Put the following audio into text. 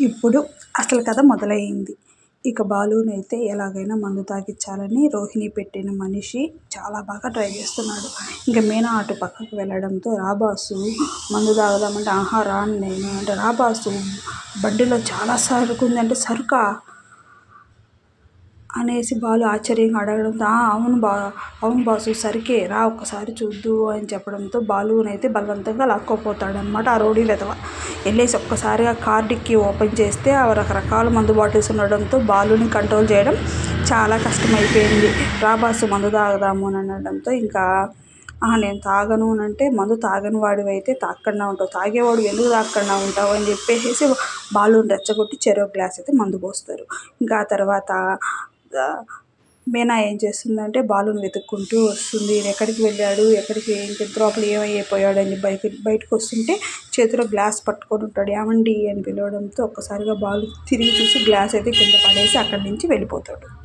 ఇప్పుడు అసలు కథ మొదలయ్యింది ఇక బాలుని అయితే ఎలాగైనా మందు తాగించాలని రోహిణి పెట్టిన మనిషి చాలా బాగా ట్రై చేస్తున్నాడు. ఇంకా మీనా అటు పక్కకు వెళ్ళడంతో రాబాసు మందు తాగుదామంటే ఆహా రాను నేను. అంటే రాబాసు బండిలో చాలా సరుకు ఉందంటే సరుకా? అనేసి బాలు ఆశ్చర్యంగా అడగడంతో "ఆ, అవును బా అవును బాసు సరికే రా ఒక్కసారి చూద్దు అని చెప్పడంతో బాలునైతే బలవంతంగా లాక్కోపోతాడనమాట ఆ రౌడీ వెధవ. వెళ్ళేసి ఒక్కసారిగా కార్ డిక్కి ఓపెన్ చేస్తే ఆ రకరకాల మందు బాటిల్స్ ఉండడంతో బాలుని కంట్రోల్ చేయడం చాలా కష్టమైపోయింది. రా బాసు మందు తాగదాము అని అనడంతో ఇంకా నేను తాగను అని అంటే మందు తాగని వాడివైతే తాకుండా ఉంటావు? తాగేవాడు ఎందుకు తాకుండా ఉంటావు? అని చెప్పేసి బాలుని రెచ్చగొట్టి చెరో గ్లాస్ అయితే మందు పోస్తారు. ఇంకా ఆ తర్వాత మీనా ఏం చేస్తుందంటే బాలుని వెతుక్కుంటూ వస్తుంది. ఎక్కడికి వెళ్ళాడు? ఎక్కడికి ఏంటి? లోపల ఏమైపోయాడు అని బయట బయటకు వస్తుంటే చేతిలో గ్లాస్ పట్టుకొని ఉంటాడు. ఏమండి అని పిలవడంతో ఒక్కసారిగా బాలు తిరిగి చూసి గ్లాస్ అయితే కింద పడేసి అక్కడి నుంచి వెళ్ళిపోతాడు.